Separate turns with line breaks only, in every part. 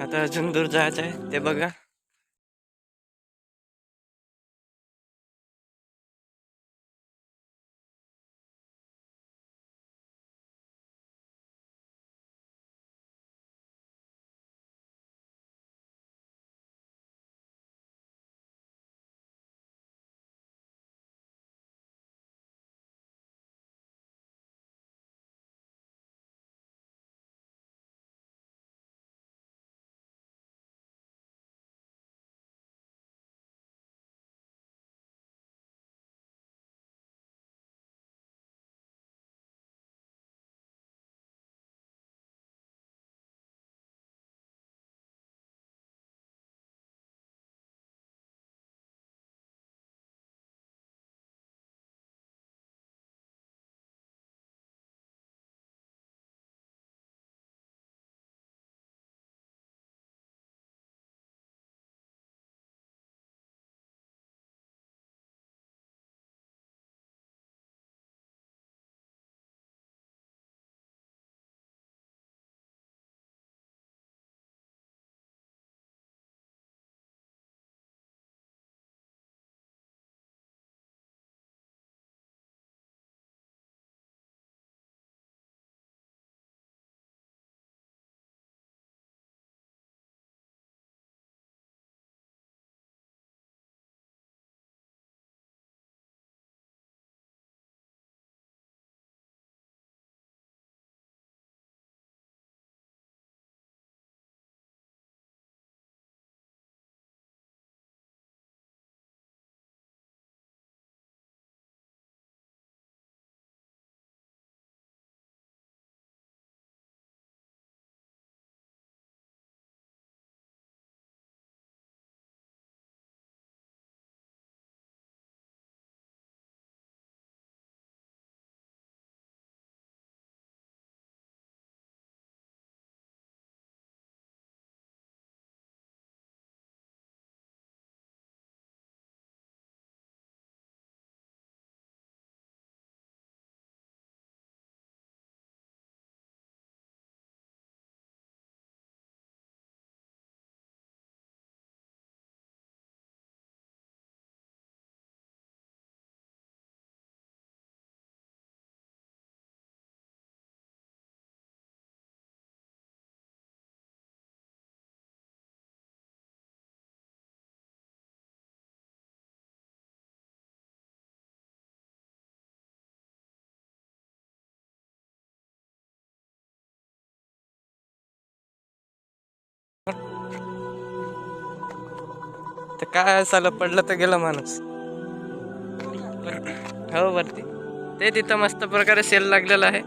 आता अजून दूर जायचं आहे ते बघा. तर काय झालं पडलं तर गेला माणूस. हो वरती. ते तिथं मस्त प्रकारे सेल लागलेला आहे.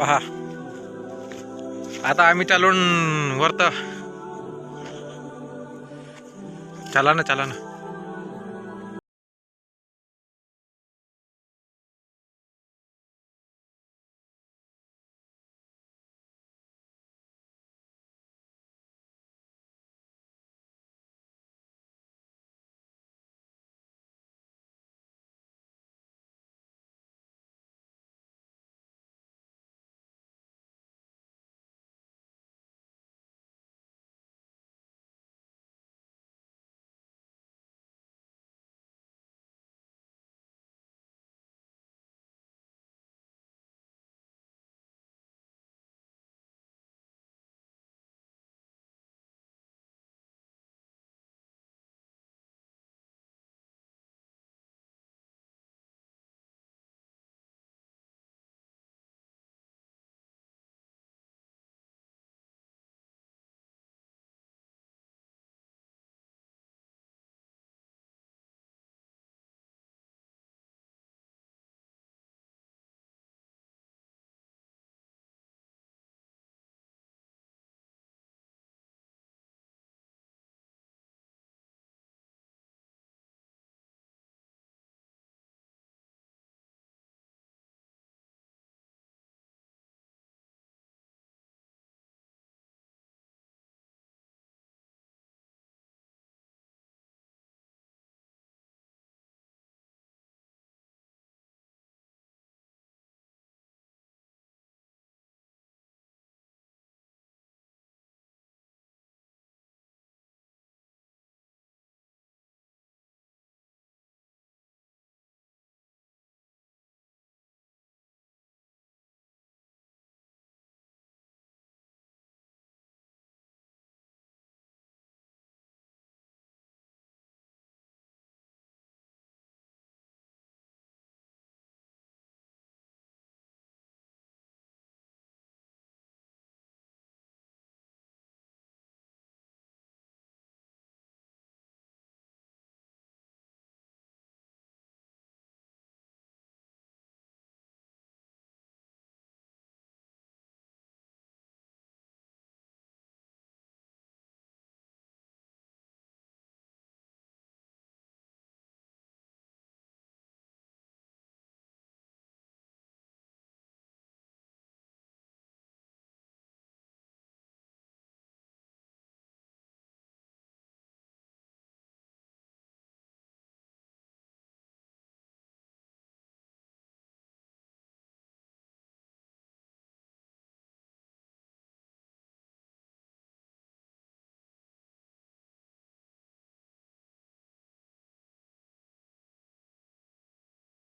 पहा. आता आम्ही चालून वरत. चला ना चला ना.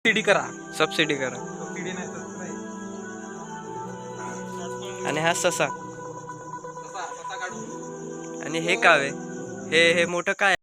सीडी करा.
सबसिडी करा. आणि हा ससा. आणि हे कावे. हे हे मोठं काय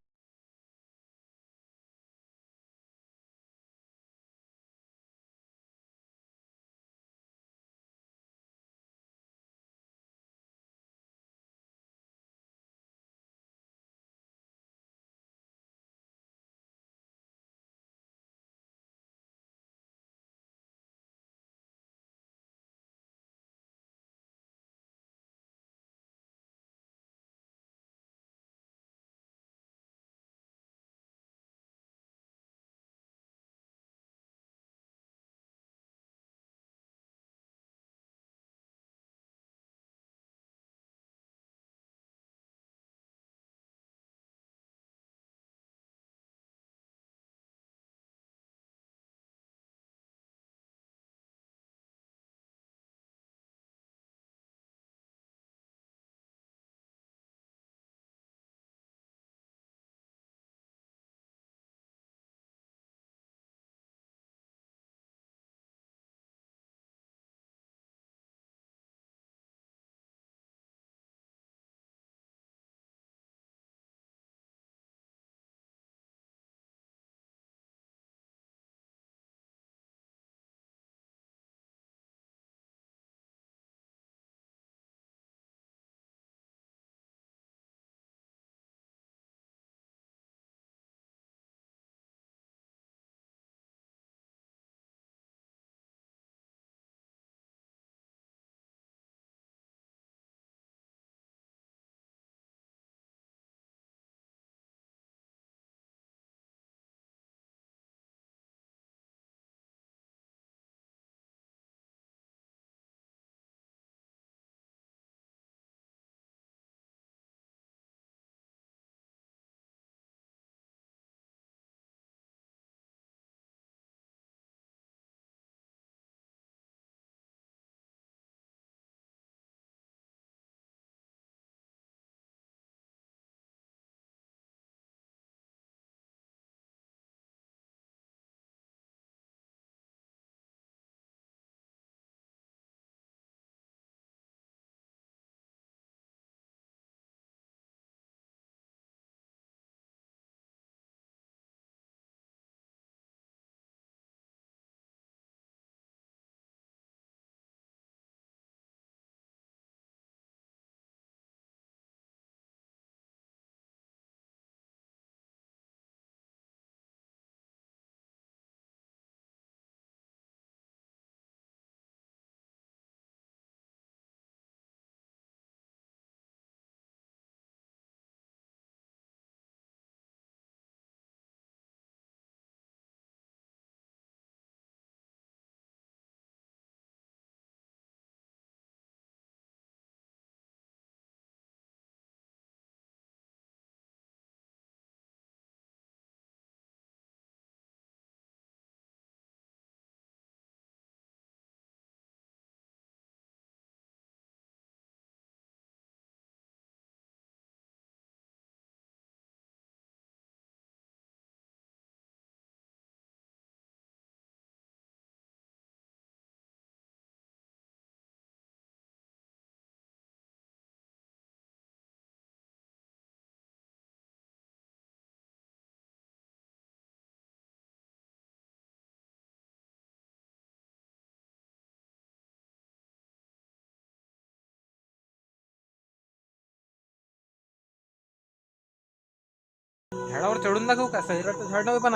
झाडावर चढून दाखवू का? सैराटचं झाड नव्हे पण.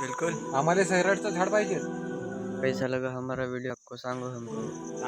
बिल्कुल.
आम्हाला सैराटचं झाड पाहिजे.
कैसा लगा हमारा वीडियो आपको सांगो हमको